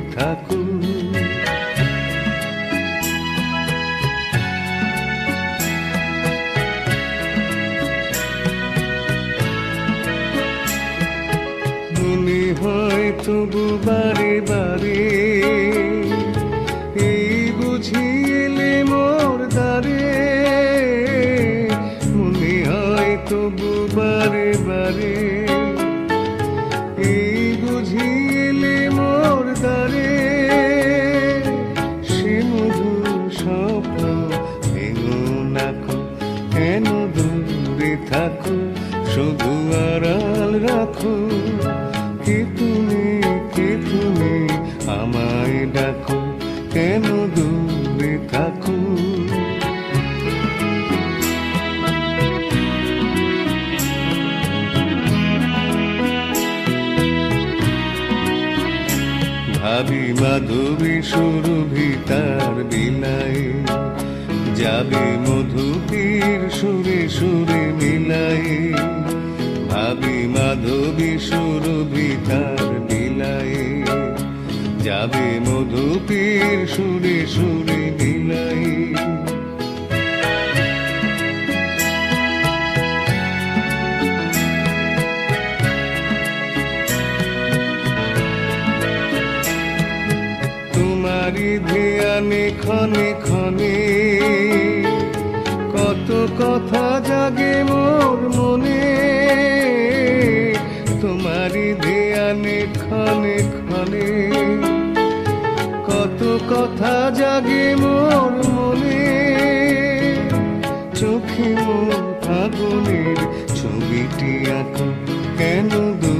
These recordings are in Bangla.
দূরে থাকো মনে হয় তবু বারে বারে এই বুঝি এলে মোর দ্বারে। মনে হয় তবু বারে বারে থাকো শুধু আড়াল রাখো। কে তুমি কে তুমি আমায় ডাকো? কেন দূরে থাকো? ভাবি মাধবী সুরভি তার বিলায় যাবে মধুপীর সুরে সুরে মিলাই, ভাবি মাধবী সুরভি তার বিলায় যাবে মধুপীর সুরে সুরে মিলাই। তোমারি ধ্যানে ক্ষণে কথা জাগে মোর মনে। তোমারি দেয়ানে ক্ষণে ক্ষণে। কত কথা জাগে মোর মনে। চোখে মোর ফাগুনের ছবিটি আঁকো। কেন দূরে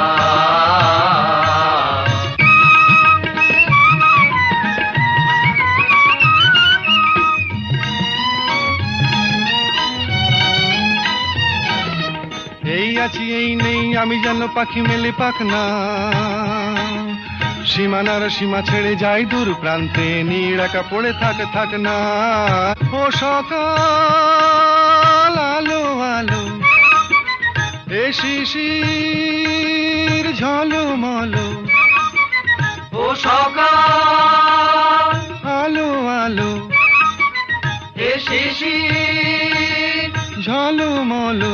আছি এই নেই, আমি যেন পাখি মেলে পাখ না। সীমানার সীমা ছেড়ে যাই দূর প্রান্তে নীড়াকা পড়ে থাক থাক না। ও সকাল, আলো আলো, এ শিশির ঝলমলো। ও সকাল, আলো আলো, এ শিশির ঝলমলো।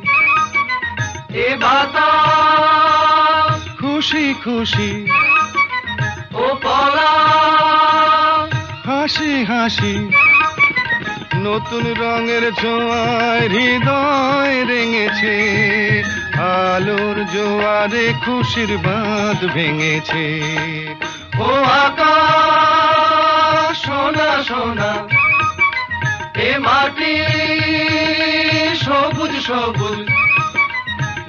এ বাতাস খুশি খুশি। ও পলাশ হাসি হাসি। নতুন রঙের ছোঁয়ায় হৃদয় রেঙেছে আলোর জোয়ারে খুশির বাঁধ ভেঙেছে। ও আকাশ সোনা সোনা এ মাটি সবুজ সবুজ।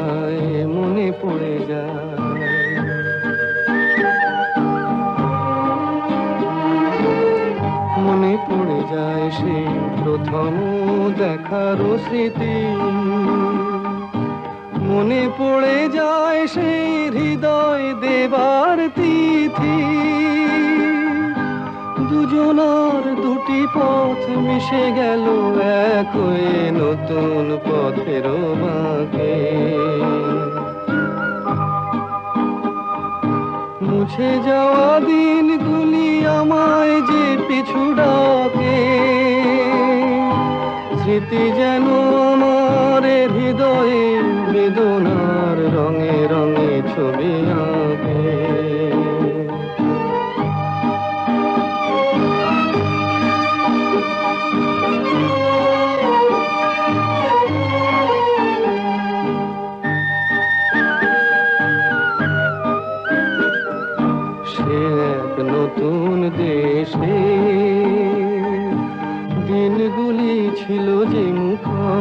যায়, মনে পড়ে যায়। মনে পড়ে যায় সেই প্রথম দেখার স্মৃতি। মনে পড়ে যায় সেই হৃদয় দেবার তিথি। দুজনার দুটি পথ মিশে গেল এক হয়ে নতুন পথের বাঁকে মুছে যাওয়া দিনগুলি আমায় যে পিছু ডাকে, স্মৃতি যেন আমার হৃদয়ে বেদনার রঙে রঙে ছবি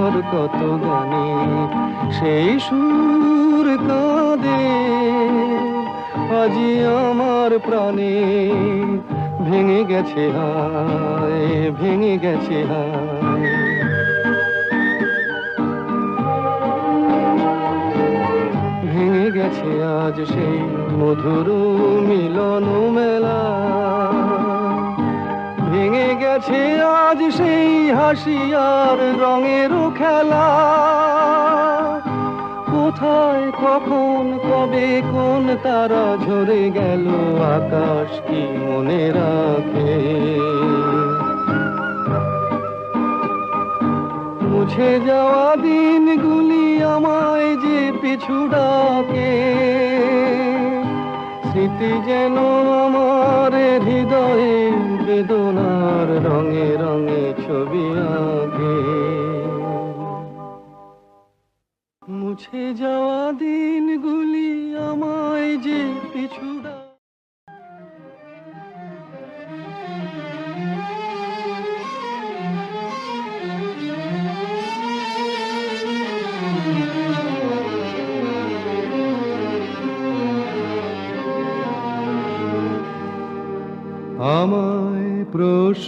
মুখর কত গানে, সেই সুর কাঁদে। আজি আমার প্রাণে ভেঙে গেছে হায়, ভেঙে গেছে হায়। ভেঙে গেছে আজ সেই মধুর মিলন মেলা। ভেঙে গেছে আজ সেই হাসি আর রঙের খেলা। কোথায়, কখন, কবে, কোন তারা ঝরে গেল, আকাশ কি মনে রাখে? মুছে যাওয়া দিনগুলি আমায় যে পিছু ডাকে, স্মৃতি যেন আমার হৃদয়ে বেদনার রঙে রঙে ছবি আঁকে। মুছে যাওয়া দিনগুলি আমায় যে পিছু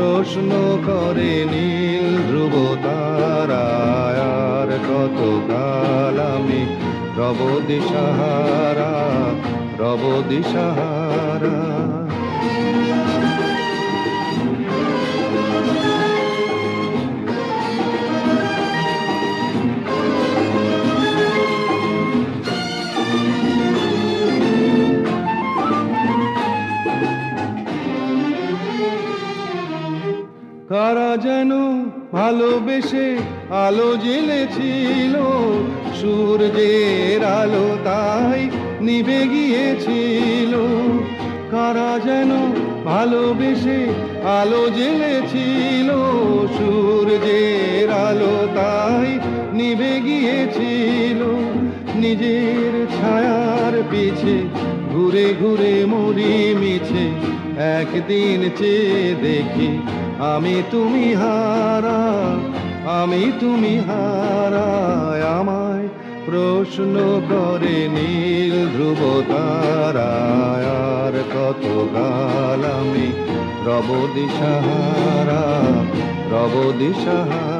প্রশ্ন করে নীল ধ্রুব তারায় আর কত কাল আমি রব দিশাহারা রব দিশাহারা। কারা যেন ভালোবেসে আলো জ্বেলেছিল সূর্যের আলো তাই নিভে গিয়েছিল। কারা যেন ভালোবেসে আলো জ্বেলেছিল সূর্যের আলো তাই নিভে গিয়েছিল। নিজের ছায়ার পিছে ঘুরে ঘুরে মরি মিছে, একদিন চেয়ে দেখি আমি তুমি হারা, আমি তুমি হারায় আমায় প্রশ্ন করে নীল ধ্রুব তারায়ার কত কাল আমি রব দিশাহারা রব দিশাহারা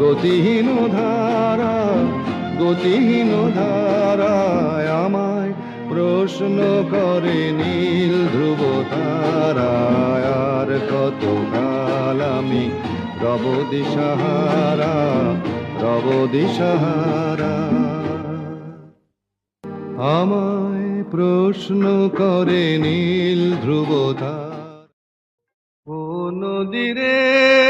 গতিহীন ধারা, গতিহীন ধারায় আমায় প্রশ্ন করে নীল ধ্রুব তারায় আর কত কাল আমি রব দিশাহারা রব দিশাহারা। আমায় প্রশ্ন করে নীল ধ্রুব তার। ও নদীরে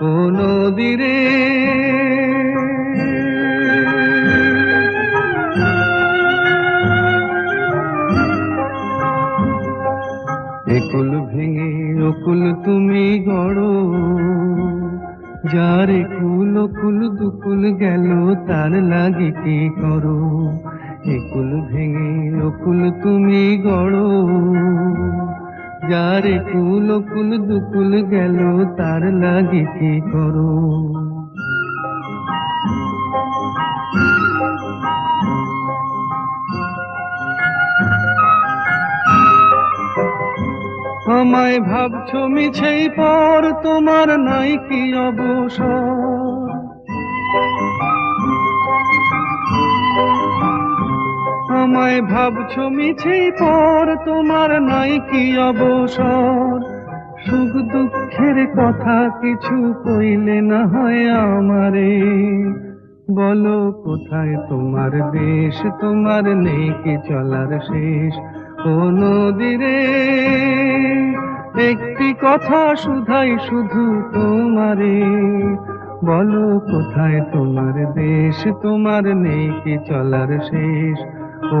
ও নদীরে একুল ভেঙে অকুল তুমি গড়ো। যার কুল কুল দুকুল গেল, তার লাগে কি করো? একুল ভেঙে অকুল তুমি গড়ো। যার কুল কুল দুকুল গেল, তার লাগে কি করো? আমায় ভাবছ মিছেই পর, তোমার নাই কি অবসর? আমায় ভাবছ মিছে পর, তোমার নাই কি অবসর? সুখ দুঃখের কথা কিছু কইলে না হয় আমারে। বলো কোথায় তোমার দেশ, তোমার নেই কি চলার শেষ? ও নদীরে, একটি কথা শুধাই শুধু তোমারে। বলো কোথায় তোমার দেশ, তোমার নেই কি চলার শেষ? ও